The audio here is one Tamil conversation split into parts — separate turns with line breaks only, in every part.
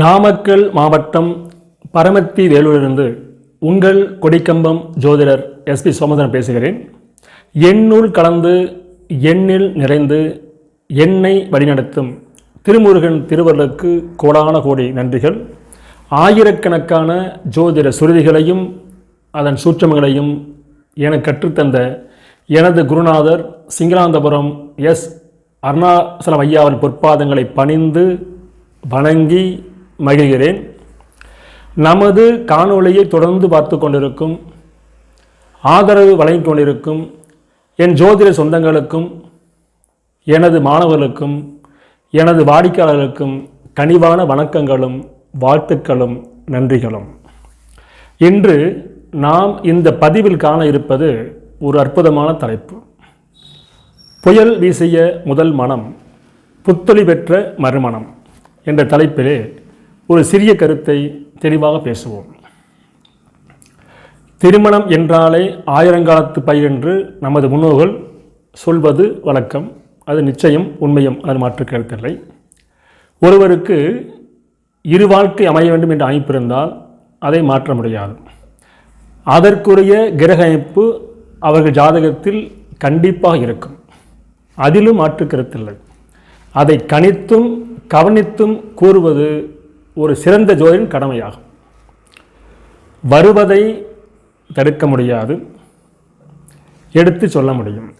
நாமக்கல் மாவட்டம் பரமத்தி வேலூரிலிருந்து உங்கள் கொடிக்கம்பம் ஜோதிடர் எஸ்பி சோமதன் பேசுகிறேன். எண்ணுள் கலந்து எண்ணில் நிறைந்து எண்ணெய் வழிநடத்தும் திருமுருகன் திருவருளுக்கு கோடான கோடி நன்றிகள். ஆயிரக்கணக்கான ஜோதிட சுருதிகளையும் அதன் சூட்சமங்களையும் எனக்கு கற்றுத்தந்த எனது குருநாதர் சிங்களாந்தபுரம் எஸ் அருணாசலம் ஐயாவின் பொற்பாதங்களை பணிந்து வணங்கி மகிழ்கிறேன். நமது காணொளியை தொடர்ந்து பார்த்து கொண்டிருக்கும் ஆதரவு வழங்கிக் கொண்டிருக்கும் என் ஜோதிட சொந்தங்களுக்கும் எனது மாணவர்களுக்கும் எனது வாடிக்கையாளர்களுக்கும் கனிவான வணக்கங்களும் வாழ்த்துக்களும் நன்றிகளும். இன்று நாம் இந்த பதிவில் காண இருப்பது ஒரு அற்புதமான தலைப்பு. புயல் வீசிய முதல் மனம் புத்தொளி பெற்ற மறுமணம் என்ற தலைப்பிலே ஒரு சிறிய கருத்தை தெளிவாக பேசுவோம். திருமணம் என்றாலே ஆயிரங்காலத்து பயிர் என்று நமது முன்னோர்கள் சொல்வது வழக்கம். அது நிச்சயம் உண்மையும் அது மாற்று கருத்தில்லை. ஒருவருக்கு இரு வாழ்க்கை அமைய வேண்டும் என்று அமைப்பு இருந்தால் அதை மாற்ற முடியாது. அதற்குரிய கிரக அமைப்பு அவர்கள் ஜாதகத்தில் கண்டிப்பாக இருக்கும். அதிலும் மாற்று கருத்தில்லை. அதை கணித்தும் கவனித்தும் கூறுவது ஒரு சிறந்த ஜோதின் கடமையாகும். வருவதை தடுக்க முடியாது. எடுத்து சொல்ல முடியும்.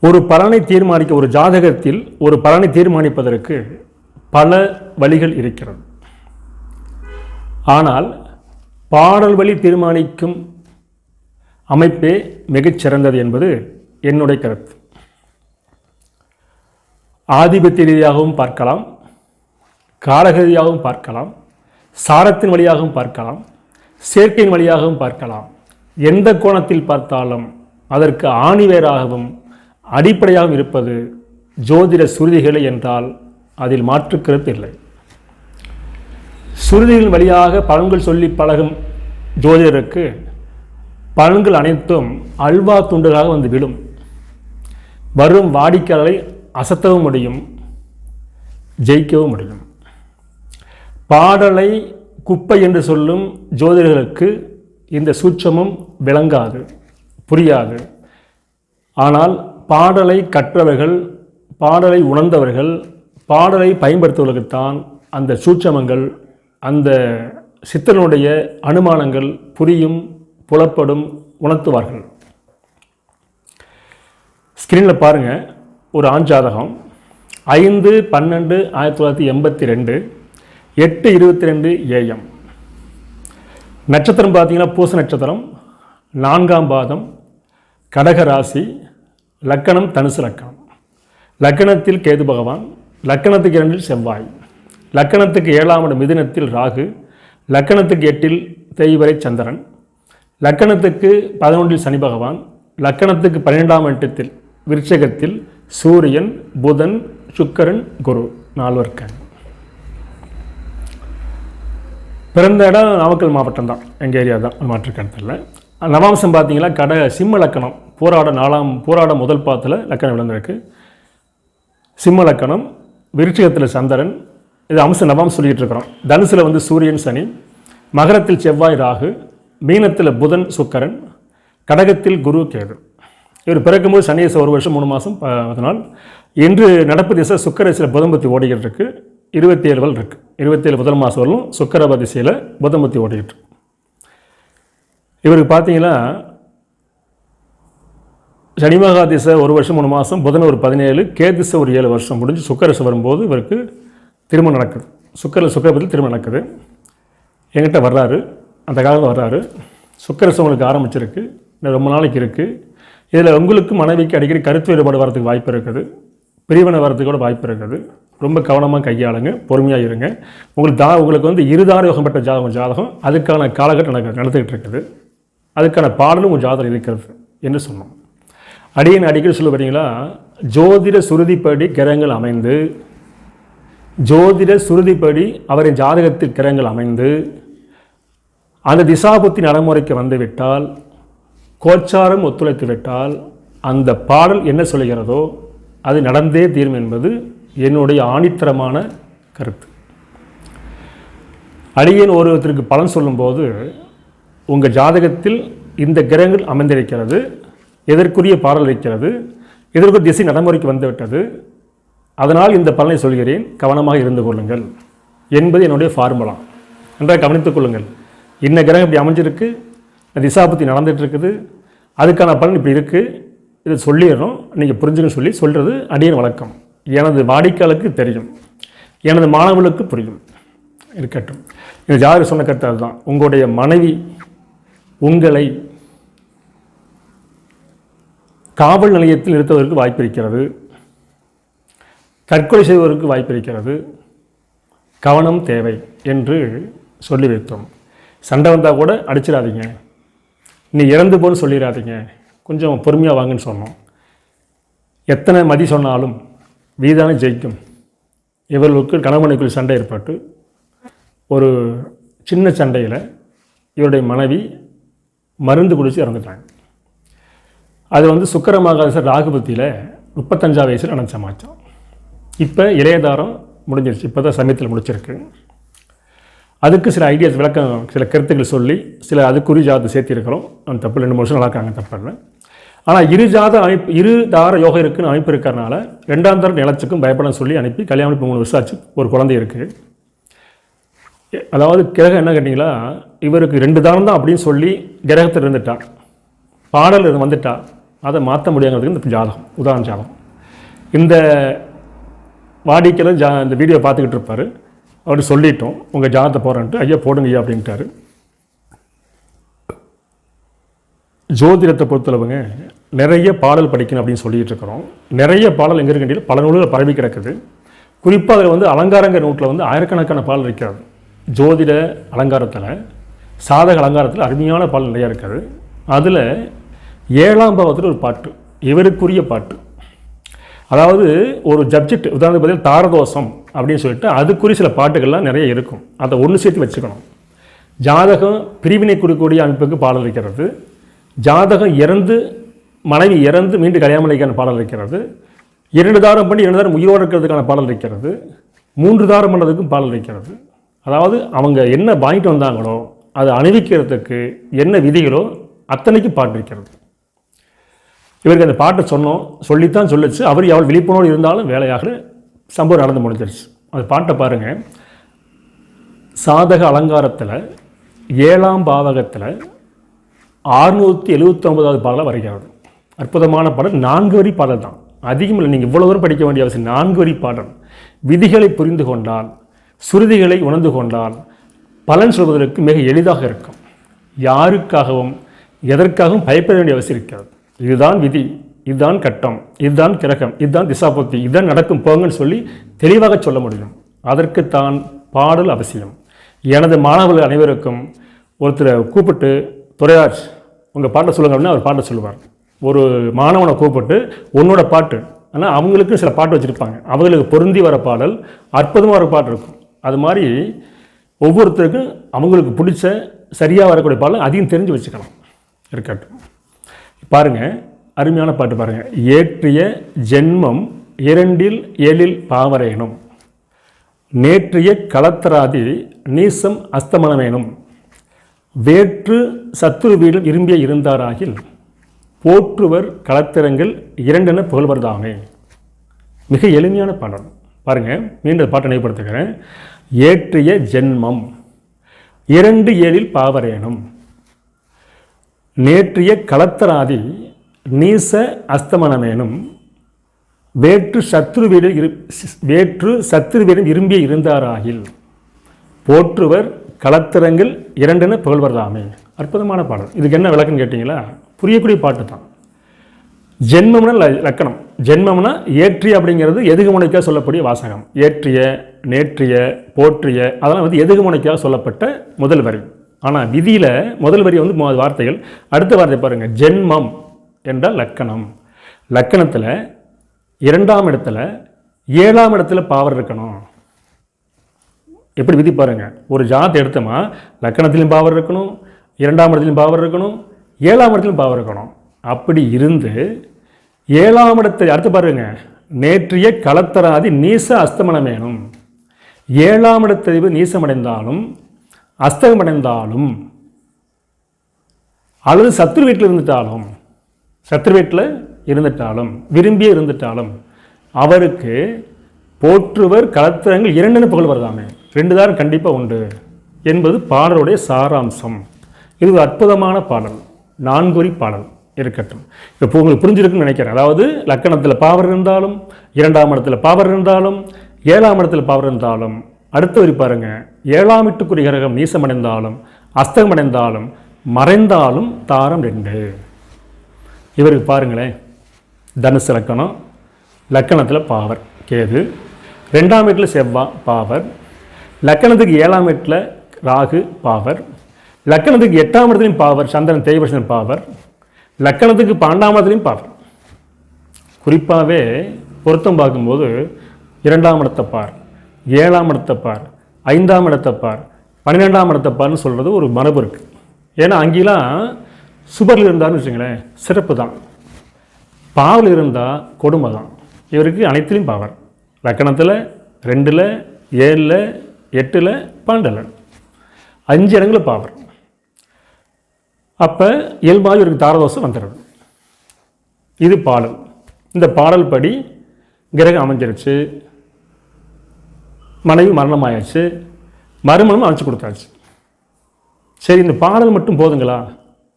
ஒரு பலனை தீர்மானிக்க ஒரு ஜாதகத்தில் ஒரு பலனை தீர்மானிப்பதற்கு பல வழிகள் இருக்கிறது. ஆனால் பாடல் வழி தீர்மானிக்கும் அமைப்பே மிகச்சிறந்தது என்பது என்னுடைய கருத்து. ஆதிபத்திய ரீதியாகவும் பார்க்கலாம். காலகதியாகவும் பார்க்கலாம் சாரத்தின் வழியாகவும் பார்க்கலாம் சேர்க்கையின் வழியாகவும் பார்க்கலாம். எந்த கோணத்தில் பார்த்தாலும் அதற்கு ஆணிவேராகவும் அடிப்படையாகவும் இருப்பது ஜோதிட சுருதிகளை என்றால் அதில் மாற்று கருத்து இல்லை. சுருதிகளின் வழியாக பலன்கள் சொல்லி பழகும் ஜோதிடருக்கு பலன்கள் அனைத்தும் அல்வா துண்டுகளாக வந்து விழும் வரும் வாடிக்கையாளரை அசத்தவும் முடியும் ஜெயிக்கவும் முடியும். பாடலை குப்பை என்று சொல்லும் ஜோதிடர்களுக்கு இந்த சூட்சமும் விளங்காது புரியாது. ஆனால் பாடலை கற்றவர்கள் பாடலை உணர்ந்தவர்கள் பாடலை பயன்படுத்துவதற்குத்தான் அந்த சூட்சமங்கள் அந்த சித்தனுடைய அனுமானங்கள் புரியும் புலப்படும் உணர்த்துவார்கள். ஸ்க்ரீனில் பாருங்கள் ஒரு ஆண் ஜாதகம் ஐந்து பன்னெண்டு ஆயிரத்தி தொள்ளாயிரத்தி எண்பத்தி ரெண்டு. எட்டு இருபத்தி ரெண்டு ஏஎம் நட்சத்திரம் பார்த்தீங்கன்னா பூச நட்சத்திரம். நான்காம் பாதம் கடக ராசி லக்கணம் தனுசு லக்கணம். லக்கணத்தில் கேது பகவான் லக்கணத்துக்கு இரண்டில் செவ்வாய். லக்கணத்துக்கு ஏழாம் இடம் மிதினத்தில் ராகு. லக்கணத்துக்கு எட்டில் தேய்வரை சந்திரன். லக்கணத்துக்கு பதினொன்றில் சனி பகவான். லக்கணத்துக்கு பன்னிரெண்டாம் இடத்தில் விருட்சகத்தில் சூரியன் புதன் சுக்கரன் குரு நால்வர்க்கன் பிறந்த இடம் நாமக்கல் மாவட்டம் தான். எங்கள் ஏரியா தான். மாற்று நவாம்சம் பார்த்தீங்கன்னா கட சிம்ம லக்கணம். போராட நாலாம் போராட முதல் பாத்தில் லக்கணம் விழுந்திருக்கு. சிம்ம லக்கணம் விருட்சிகத்தில் சந்திரன் இது அம்சம் நவாம்சம் சொல்லிகிட்டு இருக்கிறோம். தனுசில் வந்து சூரியன் சனி. மகரத்தில் செவ்வாய் ராகு. மீனத்தில் புதன் சுக்கரன். கடகத்தில் குரு கேது. இவர் பிறக்கும்போது சனியை ஒரு வருஷம் மூணு மாதம் நாள் இன்று நடப்பு திசை சுக்கரசில் புதம்பத்தி ஓடிக்கிட்டு இருக்கு. இருபத்தி ஏழு வல் இருக்குது இருபத்தேழு முதல் மாதம் வரலும் சுக்கரப திசையில் புதம்பத்தி ஓடிக்கிட்டு இவருக்கு பார்த்தீங்கன்னா சனிமகா திசை ஒரு வருஷம் மூணு மாதம் புதன் ஒரு பதினேழு கே திசை ஒரு ஏழு வருஷம் முடிஞ்சு சுக்கரசு வரும்போது இவருக்கு திருமணம் நடக்குது. சுக்கர சுக்கரபத்தில் திருமணம் நடக்குது. என்கிட்ட வர்றாரு அந்த காலத்தில் வர்றாரு. சுக்கரசு உங்களுக்கு ஆரம்பிச்சிருக்கு ரொம்ப நாளைக்கு இருக்குது இதில் உங்களுக்கு மனைவிக்கு அடிக்கடி கருத்து வேறுபாடு வரதுக்கு வாய்ப்பு இருக்குது. பிரிவினை வரதுக்கு கூட வாய்ப்பு இருக்குது. ரொம்ப கவனமாக கையாளுங்க பொறுமையாக இருங்க. உங்களுக்கு தா உங்களுக்கு வந்து இருதார யோகம் பெற்ற ஜாதகம் ஜாதகம் அதுக்கான காலகட்டம் நடக்க நடந்துகிட்டு இருக்குது அதுக்கான பாடலும் உங்கள் ஜாதகம் இருக்கிறது என்று சொன்னோம். அடியன் அடிக்கடி சொல்ல பார்த்தீங்களா ஜோதிட சுருதிப்படி கிரகங்கள் அமைந்து ஜோதிட சுருதிப்படி அவரின் ஜாதகத்தில் கிரகங்கள் அமைந்து அந்த திசாபுத்தி நடைமுறைக்கு வந்துவிட்டால் கோச்சாரம் ஒத்துழைத்து விட்டால் அந்த பாடல் என்ன சொல்கிறதோ அது நடந்தே தீரும் என்பது என்னுடைய ஆணித்தரமான கருத்து. அடியேன் ஒருவத்திற்கு பலன் சொல்லும்போது உங்கள் ஜாதகத்தில் இந்த கிரகங்கள் அமைந்திருக்கிறது எதற்குரிய பாடல் இருக்கிறது எதற்கு திசை நடைமுறைக்கு வந்துவிட்டது அதனால் இந்த பலனை சொல்கிறேன் கவனமாக இருந்து கொள்ளுங்கள் என்பது என்னுடைய ஃபார்முலா நன்றாக கவனித்துக் கொள்ளுங்கள். இன்ன கிரகம் இப்படி அமைஞ்சிருக்கு திசாபத்தி நடந்துட்டு இருக்குது அதுக்கான பலன் இப்படி இருக்குது இதை சொல்லிடுறோம் நீங்கள் புரிஞ்சுக்கன்னு சொல்லி சொல்கிறது அடியின் வழக்கம். எனது வாடிக்கையாளருக்கு தெரியும். எனது மாணவர்களுக்கு புரியும். இருக்கட்டும். இந்த ஜாதகர் சொன்ன கருத்து அதுதான். உங்களுடைய மனைவி உங்களை காவல் நிலையத்தில் இருப்பதற்கு வாய்ப்பு இருக்கிறது. தற்கொலை செய்வதற்கு வாய்ப்பு இருக்கிறது. கவனம் தேவை என்று சொல்லி வைத்தோம். சண்டை வந்தால் கூட அடிச்சிடாதீங்க. நீ இறந்து போன்னு சொல்லிடாதீங்க. கொஞ்சம் பொறுமையாக வாங்கன்னு சொன்னோம். எத்தனை மதி சொன்னாலும் வீதான ஜெயிக்கும். இவர்களுக்கு கணவனுக்குள் சண்டை ஏற்பட்டு ஒரு சின்ன சண்டையில் இவருடைய மனைவி மருந்து குடித்து இறந்துட்டாங்க. அது வந்து சுக்கர மகாதசர் ராகுபத்தியில் முப்பத்தஞ்சாம் வயசில் நினச்ச சமாச்சாரம். இப்போ இளையதாரம் முடிஞ்சிருச்சு. இப்போ தான் சமயத்தில் முடிச்சிருக்கு. அதுக்கு சில ஐடியாஸ் விளக்கம் சில கருத்துக்கள் சொல்லி சில அதுக்குரிய ஜாதத்தை சேர்த்திருக்கிறோம். அந்த தப்பு ரெண்டு மூணு வருஷம் நல்லா இருக்காங்க தப்பு ஆனால் இரு ஜாத அமைப்பு இரு தார யோகம் இருக்குன்னு அமைப்பு இருக்கிறனால ரெண்டாம் தர நிலச்சுக்கும் பயப்படம் சொல்லி அனுப்பி கல்யாணம் இப்போ மூணு வருஷம் ஆச்சு ஒரு குழந்தை இருக்குது அதாவது கிரகம் என்ன கேட்டிங்களா இவருக்கு ரெண்டு தானம் தான் அப்படின்னு சொல்லி கிரகத்தில் இருந்துட்டா பாடல் இது வந்துட்டா அதை மாற்ற முடியாங்கிறதுக்கு இந்த ஜாதகம் உதாரண ஜாதகம். இந்த வாடிக்கையில் ஜா இந்த வீடியோ பார்த்துக்கிட்டு இருப்பார் அவர் சொல்லிட்டோம் உங்கள் ஜாதகத்தை போகிறேன்ட்டு ஐயா போடுங்க ஐயா அப்படின்ட்டாரு. ஜோதிடத்தை பொறுத்தளவுங்க நிறைய பாடல் படிக்கணும் அப்படின்னு சொல்லிட்டு இருக்கிறோம் நிறைய பாடல் எங்கே இருக்கின்ற பல நூல்கள் பரவி கிடக்குது. குறிப்பாக அதில் வந்து அலங்காரங்க நூட்டில் வந்து ஆயிரக்கணக்கான பாடல் இருக்கிறது. ஜோதிட அலங்காரத்தில் சாதக அலங்காரத்தில் அருமையான பாடல் நிறையா இருக்காது. அதில் ஏழாம் பாவத்தில் ஒரு பாட்டு இவருக்குரிய பாட்டு. அதாவது ஒரு ஜப்ஜெக்ட் உதாரணத்துக்கு பதில் தாரதோஷம் அப்படின்னு சொல்லிட்டு அதுக்குரிய சில பாட்டுகள்லாம் நிறைய இருக்கும். அதை ஒன்று சேர்த்து வச்சுக்கணும். ஜாதகம் பிரிவினை கொடுக்கக்கூடிய அமைப்புக்கு பாடல் இருக்கிறது. ஜாதகம் இறந்து மனைவி இறந்து மீண்டும் கல்யாணம் பண்ணிக்கான பாடல் இருக்கிறது. இரண்டு தாரம் பண்ணி இரண்டு தாரம் உயிரோடு இருக்கிறதுக்கான பாடல் இருக்கிறது. மூன்று தாரம் பண்ணுறதுக்கும் பாடல் இருக்கிறது. அதாவது அவங்க என்ன வாங்கிட்டு வந்தாங்களோ அதை அணிவிக்கிறதுக்கு என்ன விதிகளோ அத்தனைக்கு பாட்டு இருக்கிறது. இவருக்கு அந்த பாட்டை சொன்னோம் சொல்லித்தான் சொல்லிச்சு. அவர் அவள் விழிப்புணர்வு இருந்தாலும் வேலையாக சம்பவம் நடந்து முடிஞ்சிருச்சு. அந்த பாட்டை பாருங்கள் சாதக அலங்காரத்தில் ஏழாம் பாவகத்தில் ஆறுநூற்றி எழுபத்தொம்பதாவது பாடலாக வருகிறது அற்புதமான பாடல். நான்கு வரி பாடல் தான். அதிகம் இல்லை நீங்கள் இவ்வளோ தூரம் படிக்க வேண்டிய அவசியம். நான்கு வரி பாடல். விதிகளை புரிந்து கொண்டால் சுருதிகளை உணர்ந்து கொண்டால் பலன் சொல்வதற்கு மிக எளிதாக இருக்கும். யாருக்காகவும் எதற்காகவும் பயப்பட வேண்டிய அவசியம் இருக்கிறது இதுதான் விதி இதுதான் கட்டம் இதுதான் கிரகம் இதுதான் திசாபக்தி இதுதான் நடக்கும் போங்கன்னு சொல்லி தெளிவாக சொல்ல முடியும். அதற்குத்தான் பாடல் அவசியம். எனது மாணவர்கள் அனைவருக்கும் ஒருத்தரை கூப்பிட்டு துறையாஜ் உங்கள் பாட்டை சொல்லுங்க அப்படின்னா அவர் பாட்டை சொல்லுவார். ஒரு மாணவனை கூப்பிட்டு உன்னோட பாட்டு. ஆனால் அவங்களுக்கும் சில பாட்டு வச்சுருப்பாங்க. அவங்களுக்கு பொருந்தி வர பாடல் அற்புதமாக ஒரு பாட்டு இருக்கும். அது மாதிரி ஒவ்வொருத்தருக்கும் அவங்களுக்கு பிடிச்ச சரியாக வரக்கூடிய பாடல் அதையும் தெரிஞ்சு வச்சுக்கலாம். இருக்கட்டும். பாருங்கள் அருமையான பாட்டு பாருங்கள் ஏற்றிய ஜென்மம் இரண்டில் ஏழில் பாவரேனும் நேற்றிய களத்தராதி நீசம் அஸ்தமனமேனும். வேற்று சத்துரு வீடும் இரும்பிய இருந்தாராகில் போற்றுவர் களத்திரங்கள் இரண்டென புகழ்வர்தாமே மிக எளிமையான பாடல். பாருங்கள் மீண்டும் பாட்டை நினைவுபடுத்துகிறேன். ஏற்றிய ஜென்மம் இரண்டு ஏழில் பாவரேனும். நேற்றிய களத்தராதி நீச அஸ்தமனமேனும். வேற்று சத்ருவிடம் இரு வேற்று சத்ரு சத்ருவிடம் விரும்பிய இருந்தாராகில் போற்றுவர் களத்திரங்கள் இரண்டுன்னு புகழ்வர்தாமே அற்புதமான பாடல். இதுக்கு என்ன விளக்கம்னு கேட்டிங்களா? புரியக்கூடிய பாட்டு தான். ஜென்மம்னா ல- லக்கணம். ஜென்மம்னா ஏற்றி அப்படிங்கிறது எதுகுமுனைக்காக சொல்லக்கூடிய வாசகம். ஏற்றிய நேற்றிய போற்றிய அதெல்லாம் வந்து எதுகுமுனைக்காக சொல்லப்பட்ட முதல் வரி. ஆனால் விதியில் முதல் வரி வந்து வார்த்தைகள். அடுத்த வார்த்தை பாருங்கள் ஜென்மம் என்றால் லக்கணம். லக்கணத்தில் இரண்டாம் இடத்துல ஏழாம் இடத்துல பாவர் இருக்கணும். எப்படி விதி பாருங்க? ஒரு ஜாத்தை எடுத்தோமா லக்கணத்திலையும் பாவர் இருக்கணும் இரண்டாம் இடத்துலையும் பாவர் இருக்கணும் ஏழாம் இடத்துலையும் பாவர் இருக்கணும். அப்படி இருந்து ஏழாம் இடத்தை அடுத்து பாருங்க நேற்றிய களத்தராதி நீச அஸ்தமனம் வேணும். ஏழாம் இடத்ததிவு நீசமடைந்தாலும் அஸ்தகமடைந்தாலும் அல்லது சத்ரு வீட்டில் இருந்துட்டாலும் சத்ரு வீட்டில் இருந்துட்டாலும் விரும்பியே இருந்துட்டாலும் அவருக்கு போற்றுவர் களத்திரங்கள் இரண்டுன்னு புகழ் வருதாமே. ரெண்டு தான் கண்டிப்பாக உண்டு என்பது பாடலுடைய சாராம்சம். இது ஒரு அற்புதமான பாடல் நான்குறி பாடல் இருக்கட்டும். இப்போ உங்களுக்கு புரிஞ்சிருக்குன்னு நினைக்கிறேன். அதாவது லக்கணத்தில் பாவர் இருந்தாலும் இரண்டாம் இடத்துல பாவர் இருந்தாலும் ஏழாம் இடத்துல பாவர் இருந்தாலும் அடுத்த வரி பாருங்க. ஏழாம் வீட்டுக்குரிய கிரகம் நீசமடைந்தாலும் அஸ்தகமடைந்தாலும் மறைந்தாலும் தாரம் ரெண்டு. இவருக்கு பாருங்களேன். தனுசு லக்கணம் லக்கணத்தில் பாவர் கேது. ரெண்டாம் வீட்டில் செவ்வாய் பாவர். லக்கணத்துக்கு ஏழாம் இடத்துல ராகு பாவர். லக்கணத்துக்கு எட்டாம் இடத்துலையும் பாவர் சந்திரன் தேய்வசன் பாவர். லக்கணத்துக்கு பன்னெண்டாம் இடத்துலையும் பாவர். குறிப்பாகவே பொருத்தம் பார்க்கும்போது இரண்டாம் இடத்தை பார் ஏழாம் இடத்தை பார் ஐந்தாம் இடத்தை பார் பன்னிரெண்டாம் இடத்தை பார்னு சொல்கிறது ஒரு மரபு இருக்குது ஏன்னா அங்கெல்லாம் சுபரில் இருந்தார்னு வச்சுங்களேன் சிறப்பு தான். பாவில் இருந்தால் கொடுமை தான். இவருக்கு அனைத்துலேயும் பாவர். லக்கணத்தில் ரெண்டில் ஏழில் எட்டில் பாண்டலன் அஞ்சு இடங்களில் பாவர் அப்போ இயல்பாக இவருக்கு தாரதோஷம் வந்துடுது இது பாடல். இந்த பாடல் படி கிரகம் அமைஞ்சிருச்சு. மனைவி மரணமாயாச்சு. மறுமணம் அமைச்சு கொடுத்தாச்சு. சரி இந்த பாடல் மட்டும் போதுங்களா?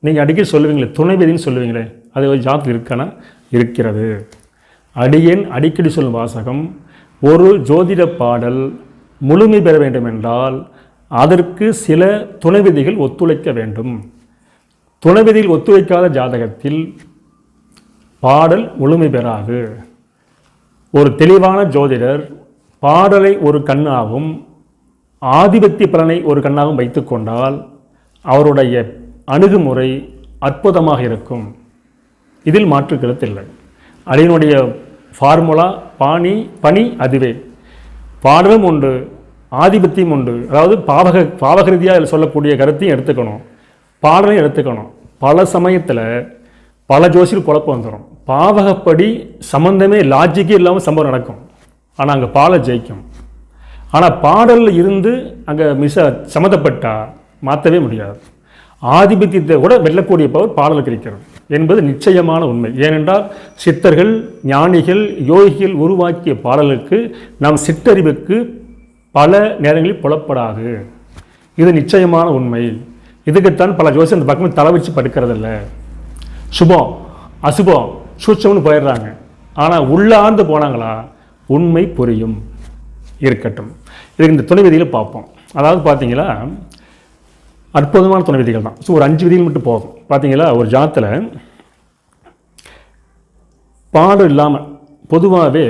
நீங்கள் அடிக்கடி சொல்லுவீங்களே துணைவிதின்னு சொல்லுவீங்களே அது ஒரு ஜாத்து இருக்கானா? இருக்கிறது. அடியேன் அடிக்கடி சொல்லும் வாசகம் ஒரு ஜோதிட பாடல் முழுமை பெற வேண்டும் என்றால் அதற்கு சில துணைவிதிகள் ஒத்துழைக்க வேண்டும். துணைவிதியில் ஒத்துழைக்காத ஜாதகத்தில் பாடல் முழுமை பெறாது. ஒரு தெளிவான ஜோதிடர் பாடலை ஒரு கண்ணாகவும் ஆதிபத்திய பலனை ஒரு கண்ணாகவும் வைத்துக்கொண்டால் அவருடைய அணுகுமுறை அற்புதமாக இருக்கும். இதில் மாற்று கருத்தில்லை அதனுடைய ஃபார்முலா பாணி பணி அதுவே. பாடலும் உண்டு ஆதிபத்தியம் உண்டு. அதாவது பாவக பாவகிருதியாக சொல்லக்கூடிய கருத்தையும் எடுத்துக்கணும். பாடலையும் எடுத்துக்கணும். பல சமயத்தில் பல ஜோசியில் குழப்பம் வந்துடும் பாவகப்படி சம்மந்தமே லாஜிக்கே இல்லாமல் சம்பவம் நடக்கும். ஆனால் அங்கே பாலை ஜெயிக்கும். ஆனால் பாடலில் இருந்து அங்கே மிஸ் சம்மந்தப்பட்டால் மாற்றவே முடியாது. ஆதிபத்தியத்தை கூட வெல்லக்கூடிய பவர் பாடலுக்கு இருக்கிறது. என்பது நிச்சயமான உண்மை. ஏனென்றால் சித்தர்கள் ஞானிகள் யோகிகள் உருவாக்கிய பாடலுக்கு நம் சிற்றறிவுக்கு பல நேரங்களில் புலப்படாது. இது நிச்சயமான உண்மை. இதுக்குத்தான் பல ஜோசி அந்த பக்கமே தலை வச்சு படுக்கிறதில்ல. சுபம் அசுபம் சூட்சம்னு போயிடுறாங்க. ஆனால் உள்ளார்ந்து போனாங்களா? உண்மை புரியும். இருக்கட்டும். இதுக்கு இந்த துணை விதியில் பார்ப்போம். அதாவது பார்த்தீங்களா? அற்புதமான துணை விதிகள் தான். ஸோ ஒரு அஞ்சு விதிகள் மட்டும் போதும். பார்த்தீங்களா ஒரு ஜாத்தில் பாடம் இல்லாமல் பொதுவாகவே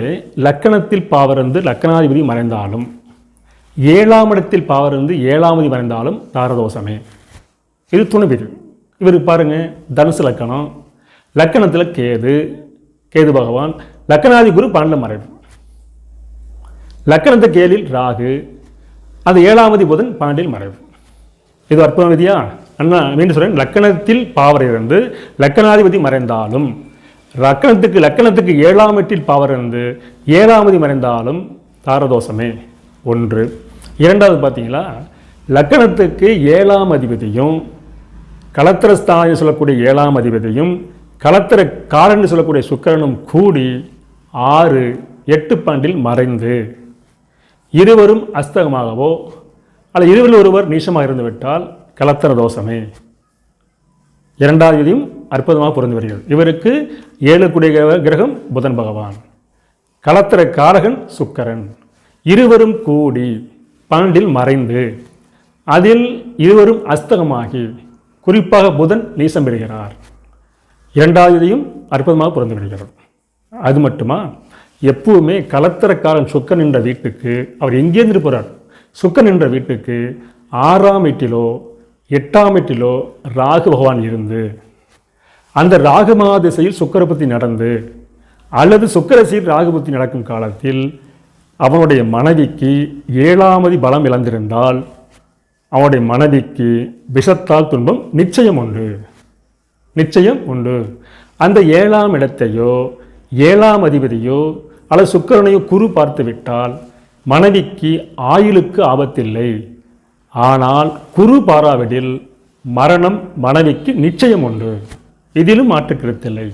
லக்கணத்தில் பாவருந்து லக்கணாதிபதி மறைந்தாலும் ஏழாம் இடத்தில் பாவருந்து ஏழாமதி மறைந்தாலும் தாரதோஷமே. இது துணை விதி. இவர் பாருங்கள் தனுசு லக்கணம் லக்கணத்தில் கேது கேது பகவான் லக்கணாதி குரு பன்னெண்டு மறைவு. லக்கணத்தை கேளில் ராகு அது ஏழாமதி புதன் பன்னெண்டில் மறைவு. இது அற்புதம் விதியா? அண்ணா மீண்டும் சொல்கிறேன் லக்கணத்தில் பாவர் இருந்து லக்கணாதிபதி மறைந்தாலும் லக்கணத்துக்கு லக்கணத்துக்கு ஏழாம் எட்டில் பாவர் இருந்து ஏழாமதி மறைந்தாலும் தாரதோஷமே. ஒன்று. இரண்டாவது பார்த்தீங்களா? லக்கணத்துக்கு ஏழாம் அதிபதியும் கலத்திரஸ்தானம் சொல்லக்கூடிய ஏழாம் அதிபதியும் கலத்திர காரன்னு சொல்லக்கூடிய சுக்கரனும் கூடி ஆறு எட்டு பாண்டில் மறைந்து இருவரும் அஸ்தகமாகவோ அல்ல இருவரில் ஒருவர் நீசமாக இருந்துவிட்டால் கலத்தர தோஷமே. இரண்டாவது விதியும் அற்புதமாக பொருந்து வருகிறது. இவருக்கு ஏழு குடிய கிரகம் புதன் பகவான். கலத்திர காரகன் சுக்கரன். இருவரும் கூடி பன்னெண்டில் மறைந்து அதில் இருவரும் அஸ்தகமாகி குறிப்பாக புதன் நீசம் பெறுகிறார். இரண்டாவது விதியும் அற்புதமாக பொருந்து வருகிறது. அது மட்டுமா? எப்பவுமே கலத்திரக்காரன் சுக்கன் என்ற வீட்டுக்கு அவர் எங்கேருந்து போகிறார் சுக்கன் என்ற வீட்டுக்கு ஆறாம் வீட்டிலோ எட்டாம் வீட்டிலோ ராகு பகவான் இருந்து அந்த ராகுமா திசையில் சுக்கரபத்தி நடந்து அல்லது சுக்கரசீர் ராகுபத்தி நடக்கும் காலத்தில் அவனுடைய மனைவிக்கு ஏழாமதி பலம் இழந்திருந்தால் அவனுடைய மனைவிக்கு விஷத்தால் துன்பம் நிச்சயம் உண்டு. நிச்சயம் உண்டு. அந்த ஏழாம் இடத்தையோ ஏழாம் அதிபதியோ அல்லது சுக்கரனையோ குரு பார்த்து விட்டால் மனைவிக்கு ஆயுளுக்கு ஆபத்தில்லை. ஆனால் குரு பாராவிடில் மரணம் மனைவிக்கு நிச்சயம் உண்டு இதிலும் மாற்று கருத்தில்லை.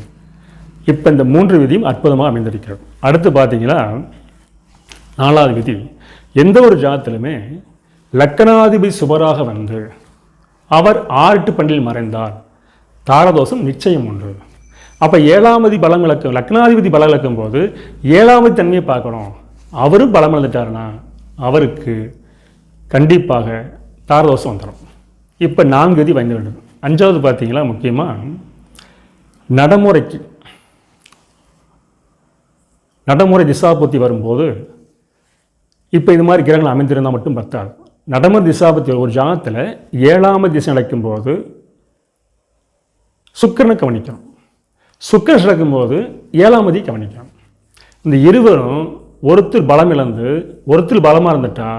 இப்போ இந்த மூன்று விதியும் அற்புதமாக அமைந்திருக்கிறது. அடுத்து பார்த்தீங்கன்னா நாலாவது விதி. எந்த ஒரு ஜாதத்திலுமே லக்கணாதிபதி சுபராக வந்து அவர் ஆறுட்டு பண்டில் மறைந்தார் தாரதோஷம் நிச்சயம் உண்டு அப்போ ஏழாமதி பலம் விளக்கம் லக்னாதிபதி பலம் விளக்கும் போது ஏழாமதி தன்மையை பார்க்கணும். அவரும் பலம் இழந்துட்டாருன்னா அவருக்கு கண்டிப்பாக தாரதோஷம் வந்துடும் இப்போ நான்கு விதி வந்து வேண்டும் அஞ்சாவது பார்த்தீங்களா முக்கியமாக நடைமுறைக்கு நடைமுறை திசாபுத்தி வரும்போது இப்போ இது மாதிரி கிரகங்கள் அமைந்திருந்தால் மட்டும் பத்தாது. நடைமுறை திசாபுத்தி ஒரு ஜாதத்தில் ஏழாமது திசை நடக்கும்போது சுக்கரனை கவனிக்கணும். சுக்கரன் நடக்கும்போது ஏழாமதி கவனிக்கணும். இந்த இருவரும் ஒருத்தர் பலம் இழந்து ஒருத்தர் பலமாக இருந்துட்டா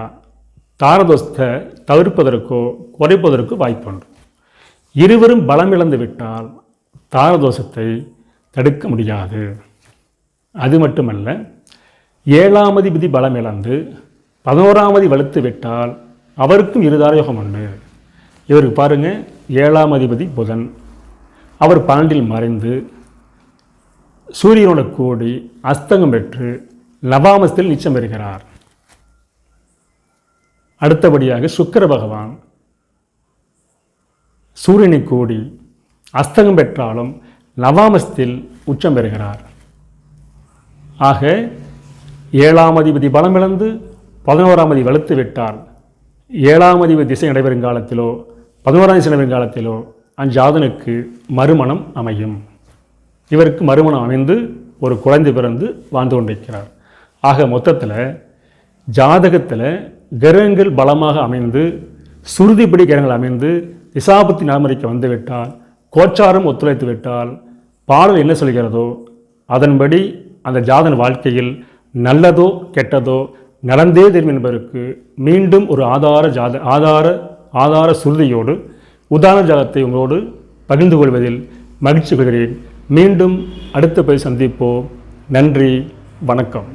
தாரதோஷத்தை தவிர்ப்பதற்கோ குறைப்பதற்கோ வாய்ப்பு உண்டு. இருவரும் பலம் இழந்து விட்டால் தாரதோஷத்தை தடுக்க முடியாது. அது மட்டுமல்ல ஏழாமதி விதி பலம் இழந்து பதினோராமதி வலுத்து விட்டால் அவருக்கும் இருதாரயோகம் உண்டு. இவருக்கு பாருங்கள் ஏழாம் அதிபதி புதன். அவர் பன்னெண்டில் மறைந்து சூரியனோட கூடி அஸ்தங்கம் பெற்று லவாமஸ்தில் நிச்சயம் பெறுகிறார். அடுத்தபடியாக சுக்கர பகவான் சூரியனை கூடி அஸ்தகம் பெற்றாலும் லவாமஸ்தில் உச்சம் பெறுகிறார். ஆக ஏழாம் அதிபதி பலம் இழந்து பதினோராம் அதி வலுத்து விட்டால் ஏழாம் அதிபதி திசை நடைபெறும் காலத்திலோ பதினோராம் திசை நடைபெறும் காலத்திலோ அஞ்சாதனுக்கு மறுமணம் அமையும். இவருக்கு மறுமணம் அமைந்து ஒரு குழந்தை பிறந்து வாழ்ந்து கொண்டிருக்கிறார். ஆக மொத்தத்தில் ஜாதகத்தில் கிரகங்கள் பலமாக அமைந்து சுருதிப்படி கிரகங்கள் அமைந்து திசாபத்தி நடைமுறைக்கு வந்துவிட்டால் கோச்சாரம் ஒத்துழைத்து விட்டால் பாடல் என்ன சொல்கிறதோ அதன்படி அந்த ஜாதன வாழ்க்கையில் நல்லதோ கெட்டதோ நடந்தே தெரியும் என்பதற்கு மீண்டும் ஒரு ஆதார ஜாத ஆதார ஆதார சுருதியோடு உதாரண ஜாதத்தை உங்களோடு பகிர்ந்து கொள்வதில் மகிழ்ச்சி கொள்கிறேன். மீண்டும் அடுத்த போய் சந்திப்போம். நன்றி வணக்கம்.